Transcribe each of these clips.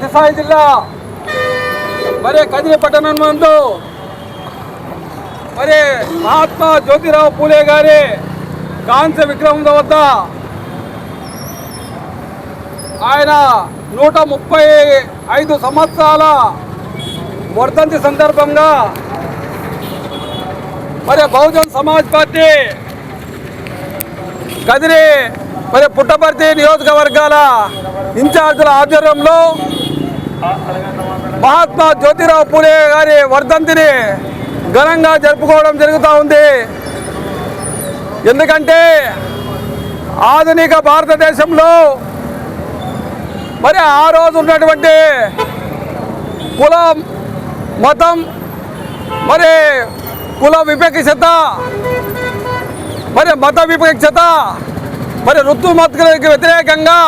సత్యసాయి జిల్లా మరి కదిరి పట్టణం నందు మరి మహాత్మా జ్యోతిరావు పూలే గారి కాంస్య విగ్రహం వద్ద ఆయన నూట ముప్పై ఐదు సంవత్సరాల వర్ధంతి సందర్భంగా మరి బహుజన్ సమాజ్ పార్టీ కదిరి మరి పుట్టపర్తి నియోజకవర్గాల ఇన్ఛార్జీల ఆధ్వర్యంలో మహాత్మా జ్యోతిరావు పూలే గారి వర్ధంతిని ఘనంగా జరుపుకోవడం జరుగుతూ ఉంది. ఎందుకంటే ఆధునిక భారతదేశంలో మరి ఆ రోజు ఉన్నటువంటి కులం మతం మరి కుల విపక్షత మరి మత విపక్షత మరి ఋతుమతులకు వ్యతిరేకంగా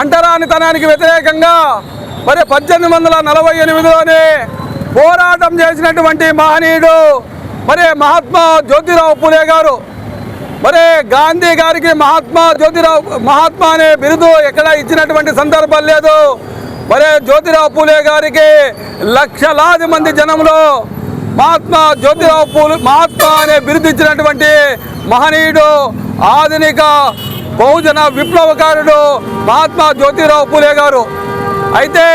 అంటరానితనానికి వ్యతిరేకంగా మరి పద్దెనిమిది వందల నలభై ఎనిమిదిలోనే పోరాటం చేసినటువంటి మహనీయుడు మరి మహాత్మా జ్యోతిరావు పూలే గారు. మరి గాంధీ గారికి మహాత్మా జ్యోతిరావు మహాత్మా అనే బిరుదు ఎక్కడ ఇచ్చినటువంటి సందర్భం లేదు. మరి జ్యోతిరావు పూలే గారికి లక్షలాది మంది జనంలో మహాత్మా జ్యోతిరావు పూలే మహాత్మా అనే బిరుదు ఇచ్చినటువంటి మహనీయుడు ఆధునిక బహుజన విప్లవకారుడు మహాత్మా జ్యోతిరావు పూలే గారు. అయితే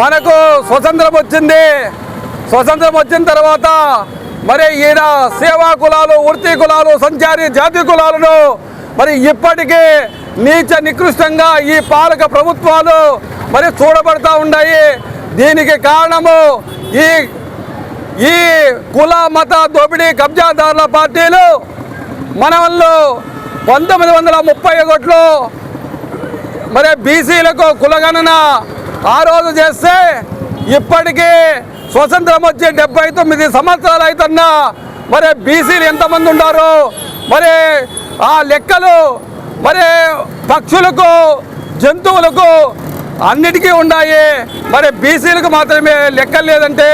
మనకు స్వతంత్రం వచ్చింది. స్వతంత్రం వచ్చిన తర్వాత మరి ఈయన సేవా కులాలు వృత్తి కులాలు సంచారి జాతి కులాలను మరి ఇప్పటికీ నీచ నికృష్టంగా ఈ పాలక ప్రభుత్వాలు మరి చూడబడతా ఉన్నాయి. దీనికి కారణము ఈ ఈ కుల మత దోపిడీ కబ్జాదారుల పార్టీలు మన పంతొమ్మిది వందల ముప్పై ఒకటిలో మరి బీసీలకు కులగణన ఆ రోజు చేస్తే ఇప్పటికీ స్వతంత్రం వచ్చి డెబ్బై తొమ్మిది సంవత్సరాలు అవుతున్నా మరి బీసీలు ఎంతమంది ఉన్నారు మరి ఆ లెక్కలు మరి పక్షులకు జంతువులకు అన్నిటికీ ఉన్నాయి మరి బీసీలకు మాత్రమే లెక్కలు లేదంటే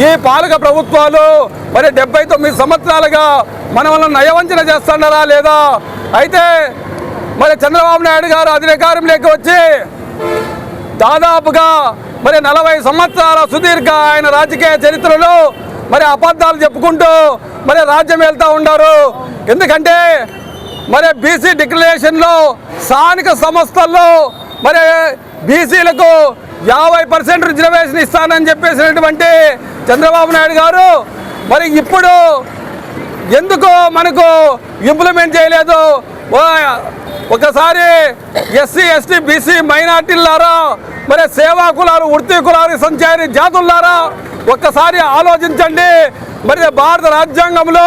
ఈ పాలక ప్రభుత్వాలు మరి డెబ్బై తొమ్మిది సంవత్సరాలుగా మన నయవంచన చేస్తున్నారా లేదా? అయితే మరి చంద్రబాబు నాయుడు గారు అధికారంలోకి వచ్చి దాదాపుగా మరి నలభై సంవత్సరాల సుదీర్ఘ ఆయన రాజకీయ చరిత్రలో మరి అబద్ధాలు చెప్పుకుంటూ మరి రాజ్యం వెళ్తూ ఉన్నారు ఎందుకంటే మరి బీసీ డిక్లరేషన్లో స్థానిక సంస్థల్లో మరి బీసీలకు యాభై పర్సెంట్ రిజర్వేషన్ ఇస్తానని చెప్పేసినటువంటి చంద్రబాబు నాయుడు గారు మరి ఇప్పుడు ఎందుకు మనకు ఇంప్లిమెంట్ చేయలేదు. ఒకసారి ఎస్సీ ఎస్టీ బీసీ మైనార్టీలారా మరి సేవా కులాలు వృత్తి కులాలు సంచారి జాతులారా ఒక్కసారి ఆలోచించండి. మరి భారత రాజ్యాంగంలో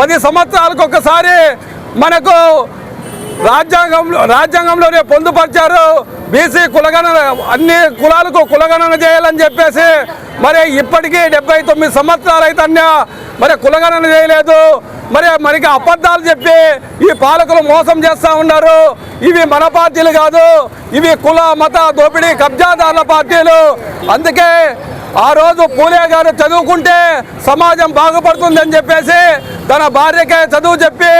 పది సంవత్సరాలకు ఒక్కసారి మనకు రాజ్యాంగంలో రాజ్యాంగంలోనే పొందుపరిచారు. బీసీ కులగణన అన్ని కులాలకు కులగణన చేయాలని చెప్పేసి మరి ఇప్పటికీ డెబ్బై తొమ్మిది సంవత్సరాలు అన్న మరి కులగణన చేయలేదు. మరి మనకి అబద్ధాలు చెప్పి ఈ పాలకులు మోసం చేస్తూ ఉన్నారు. ఇవి మన పార్టీలు కాదు ఇవి కుల మత దోపిడీ కబ్జాదారుల పార్టీలు. అందుకే ఆ రోజు పూలే గారు చదువుకుంటే సమాజం బాగుపడుతుందని చెప్పేసి తన భార్యకే చదువు చెప్పి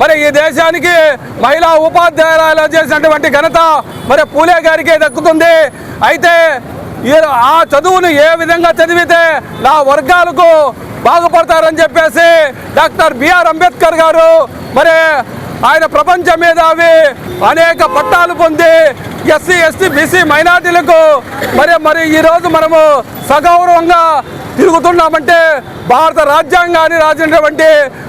మరి ఈ దేశానికి మహిళా ఉపాధ్యాయురాలు చేసినటువంటి ఘనత మరి పూలే గారికే దక్కుతుంది. అయితే ఆ చదువును ఏ విధంగా చదివితే నా వర్గాలకు బాగుపడతారని చెప్పేసి డాక్టర్ బిఆర్ అంబేద్కర్ గారు మరి ఆయన ప్రపంచ మేధావి అనేక పట్టాలు పొంది ఎస్సీ ఎస్టీ బీసీ మైనార్టీలకు మరి మరి ఈరోజు మనము సగౌరవంగా తిరుగుతున్నామంటే భారత రాజ్యాంగాన్ని రాసినటువంటి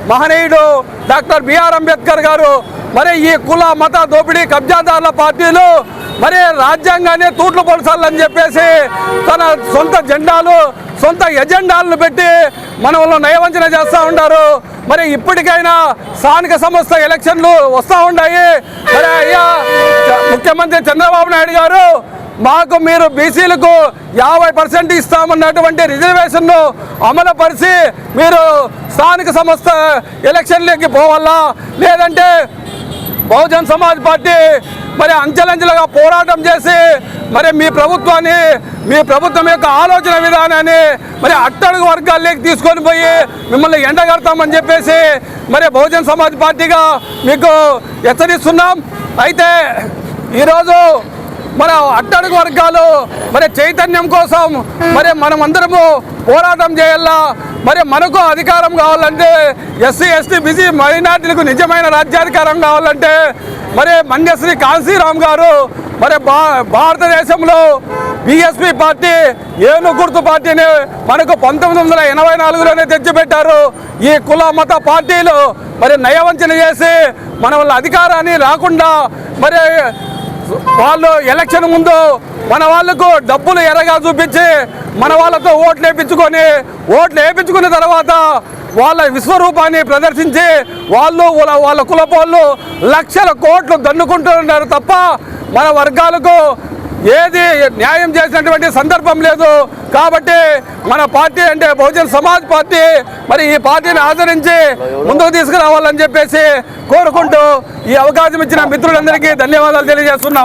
మహనీయుడు డాక్టర్ బిఆర్ అంబేద్కర్ గారు మరి ఈ కుల మత దోపిడీ కబ్జాదారుల పార్టీలు మరి రాజ్యాంగాన్ని తూట్లు పొడసాలని చెప్పేసి తన సొంత జెండాలు సొంత ఎజెండాలను పెట్టి మనల్ని నయవంచన చేస్తూ ఉంటారు మరి ఇప్పటికైనా స్థానిక సంస్థ ఎలక్షన్లు వస్తూ ఉన్నాయి మరి అయ్యా ముఖ్యమంత్రి చంద్రబాబు నాయుడు గారు మాకు మీరు బీసీలకు యాభై పర్సెంట్ ఇస్తామన్నటువంటి రిజర్వేషన్ను అమలుపరిచి మీరు స్థానిక సంస్థ ఎలక్షన్లకి పోవాలా? లేదంటే బహుజన్ సమాజ్ పార్టీ మరి అంచెలంచెలుగా పోరాటం చేసి మరి మీ ప్రభుత్వాన్ని మీ ప్రభుత్వం యొక్క ఆలోచన విధానాన్ని మరి అట్టడుగు వర్గాల్లోకి తీసుకొని పోయి మిమ్మల్ని ఎండగడతామని చెప్పేసి మరి బహుజన్ సమాజ్ పార్టీగా మీకు హెచ్చరిస్తున్నాం. అయితే ఈరోజు మన అట్టడుగు వర్గాలు మరి చైతన్యం కోసం మరి మనమందరము పోరాటం చేయాలా? మరి మనకు అధికారం కావాలంటే ఎస్సీ ఎస్టీ బీసీ మైనార్టీలకు నిజమైన రాజ్యాధికారం కావాలంటే మరి మంగశ్రీ కాశీరామ్ గారు మరి భా భారతదేశంలో బిఎస్పి పార్టీ ఏను గుర్తు పార్టీని మనకు పంతొమ్మిది వందల ఎనభై నాలుగులోనే తెచ్చిపెట్టారు. ఈ కుల మత పార్టీలు మరి నయవంచన చేసి మన వాళ్ళ అధికారాన్ని రాకుండా మరి వాళ్ళు ఎలక్షన్ ముందు మన వాళ్ళకు డబ్బులు ఎర్రగా చూపించి మన వాళ్ళతో ఓట్లు వేయించుకొని ఓట్లు వేయించుకున్న తర్వాత వాళ్ళ విశ్వరూపాన్ని ప్రదర్శించి వాళ్ళు వాళ్ళ వాళ్ళ కులపోళ్ళు లక్షల కోట్లు దన్నుకుంటున్నారు తప్ప మన వర్గాలకు ఏది న్యాయం చేసినటువంటి సందర్భం లేదు. కాబట్టి మన పార్టీ అంటే బహుజన్ సమాజ్ పార్టీ మరి ఈ పార్టీని ఆదరించి ముందుకు తీసుకురావాలని చెప్పేసి కోరుకుంటూ ఈ అవకాశం ఇచ్చిన మిత్రులందరికీ ధన్యవాదాలు తెలియజేస్తున్నాం.